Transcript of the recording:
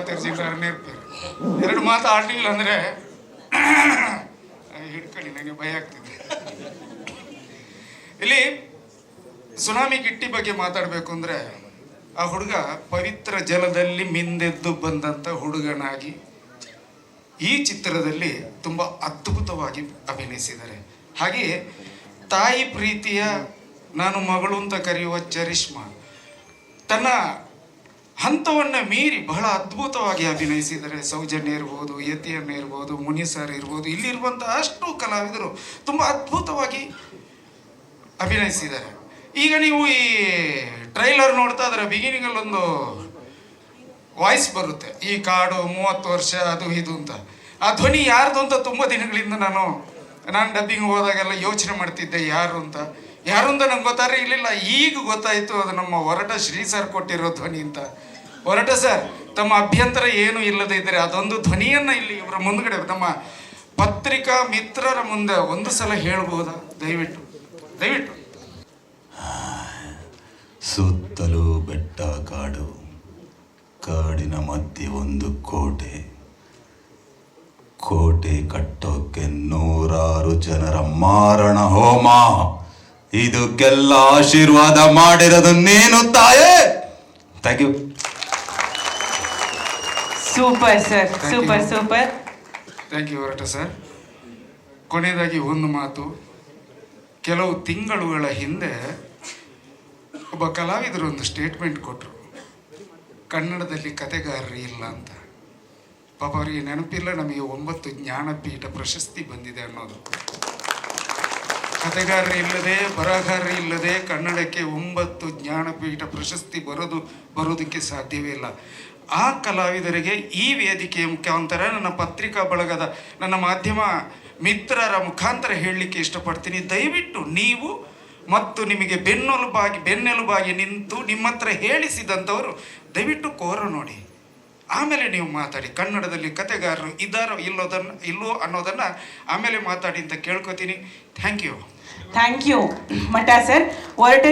ಐವತ್ತಾರು ಸಿಗ್ತಾರನೇ ಇರ್ತಾರೆ ಎರಡು ಮಾತು ಆಡಲಿಲ್ಲ ಅಂದರೆ ಹಿಡ್ಕೊಳ್ಳಿ ನನಗೆ ಭಯ ಆಗ್ತಿದೆ. ಇಲ್ಲಿ ಸುನಾಮಿ ಗಿಟ್ಟಿ ಬಗ್ಗೆ ಮಾತಾಡಬೇಕು ಅಂದರೆ ಆ ಹುಡುಗ ಪವಿತ್ರ ಜಲದಲ್ಲಿ ಮಿಂದೆದ್ದು ಬಂದಂಥ ಹುಡುಗನಾಗಿ ಈ ಚಿತ್ರದಲ್ಲಿ ತುಂಬ ಅದ್ಭುತವಾಗಿ ಅಭಿನಯಿಸಿದ್ದಾರೆ. ಹಾಗೆಯೇ ತಾಯಿ ಪ್ರೀತಿಯ ನಾನು ಮಗಳು ಅಂತ ಕರೆಯುವ ಚರಿಷ್ಮಾ, ತನ್ನ ಹಂತವನ್ನು ಮೀರಿ ಬಹಳ ಅದ್ಭುತವಾಗಿ ಅಭಿನಯಿಸಿದ್ದಾರೆ ಸೌಜನ್ಯ ಇರ್ಬೋದು, ಯತಿಯನ್ನ ಇರ್ಬೋದು, ಮುನಿ ಸರ್ ಇರ್ಬೋದು ಇಲ್ಲಿರುವಂಥ ಅಷ್ಟು ಕಲಾವಿದರು ತುಂಬ ಅದ್ಭುತವಾಗಿ ಅಭಿನಯಿಸಿದ್ದಾರೆ. ಈಗ ನೀವು ಈ ಟ್ರೈಲರ್ ನೋಡ್ತಾ ಅದರ ಬಿಗಿನಿಂಗಲ್ಲಿ ಒಂದು ವಾಯ್ಸ್ ಬರುತ್ತೆ. ಈ ಕಾಡು ಮೂವತ್ತು ವರ್ಷ, ಅದು ಇದು ಅಂತ. ಆ ಧ್ವನಿ ಯಾರ್ದು ಅಂತ ತುಂಬ ದಿನಗಳಿಂದ ನಾನು ನಾನು ಡಬ್ಬಿಂಗ್ ಹೋದಾಗೆಲ್ಲ ಯೋಚನೆ ಮಾಡ್ತಿದ್ದೆ, ಯಾರು ಅಂತ. ಯಾರು ಅಂತ ನಂಗೆ ಗೊತ್ತಾದ್ರೆ ಇರಲಿಲ್ಲ ಈಗ ಗೊತ್ತಾಯಿತು ಅದು ನಮ್ಮ ಹೊರಟ ಶ್ರೀ ಸರ್ ಕೊಟ್ಟಿರೋ ಧ್ವನಿ ಅಂತ. ಹೊರಟ ಸರ್, ತಮ್ಮ ಅಭ್ಯಂತರ ಏನು ಇಲ್ಲದೆ ಇದ್ದರೆ ಅದೊಂದು ಧ್ವನಿಯನ್ನು ಇಲ್ಲಿ ಇವರ ಮುಂದ್ಗಡೆ ತಮ್ಮ ಪತ್ರಿಕಾ ಮಿತ್ರರ ಮುಂದೆ ಒಂದು ಸಲ ಹೇಳ್ಬೋದಾ ದಯವಿಟ್ಟು ದಯವಿಟ್ಟು. ಸುತ್ತಲೂ ಬೆಟ್ಟ ಕಾಡು, ಕಾಡಿನ ಮಧ್ಯೆ ಒಂದು ಕೋಟೆ. ಕೋಟೆ ಕಟ್ಟೋಕೆ ನೂರಾರು ಜನರ ಮಾರಣ ಹೋಮ. ಇದಕ್ಕೆಲ್ಲ ಆಶೀರ್ವಾದ ಮಾಡಿರೋದು ನೀನು ತಾಯೇ. Thank you super sir. Super super thank you ಹೊರಟ ಸರ್ ಕೊನೆಯದಾಗಿ ಒಂದು ಮಾತು. ಕೆಲವು ತಿಂಗಳುಗಳ ಹಿಂದೆ ಒಬ್ಬ ಕಲಾವಿದರು ಒಂದು ಸ್ಟೇಟ್ಮೆಂಟ್ ಕೊಟ್ಟರು ಕನ್ನಡದಲ್ಲಿ ಕತೆಗಾರರು ಇಲ್ಲ ಅಂತ. ಪಾಪ ಅವರಿಗೆ ನೆನಪಿಲ್ಲ ನಮಗೆ ಒಂಬತ್ತು ಜ್ಞಾನಪೀಠ ಪ್ರಶಸ್ತಿ ಬಂದಿದೆ ಅನ್ನೋದು. ಕತೆಗಾರರು ಇಲ್ಲದೆ, ಬರಹಗಾರರು ಇಲ್ಲದೆ ಕನ್ನಡಕ್ಕೆ ಒಂಬತ್ತು ಜ್ಞಾನಪೀಠ ಪ್ರಶಸ್ತಿ ಬರೋದು, ಬರೋದಕ್ಕೆ ಸಾಧ್ಯವೇ ಇಲ್ಲ. ಆ ಕಲಾವಿದರಿಗೆ ಈ ವೇದಿಕೆಯ ಮುಖಾಂತರ ನನ್ನ ಪತ್ರಿಕಾ ಬಳಗದ ನನ್ನ ಮಾಧ್ಯಮ ಮಿತ್ರರ ಮುಖಾಂತರ ಹೇಳಲಿಕ್ಕೆ ಇಷ್ಟಪಡ್ತೀನಿ. ದಯವಿಟ್ಟು ನೀವು ಮತ್ತು ನಿಮಗೆ ಬೆನ್ನೆಲುಬಾಗಿ ಬೆನ್ನೆಲುಬಾಗಿ ನಿಂತು ನಿಮ್ಮ ಹತ್ರ ಹೇಳಿಸಿದಂಥವರು, ದಯವಿಟ್ಟು ಕೋರ ನೋಡಿ. ಆಮೇಲೆ ನೀವು ಮಾತಾಡಿ, ಕನ್ನಡದಲ್ಲಿ ಕತೆಗಾರರು ಇದ್ದಾರೋ ಇಲ್ಲೋದನ್ನು, ಇಲ್ಲೋ ಅನ್ನೋದನ್ನು ಆಮೇಲೆ ಮಾತಾಡಿ ಅಂತ ಕೇಳ್ಕೊತೀನಿ. ಥ್ಯಾಂಕ್ ಯು ಥ್ಯಾಂಕ್ ಯು ಮಠ ಸರ್, ಹೊರಟ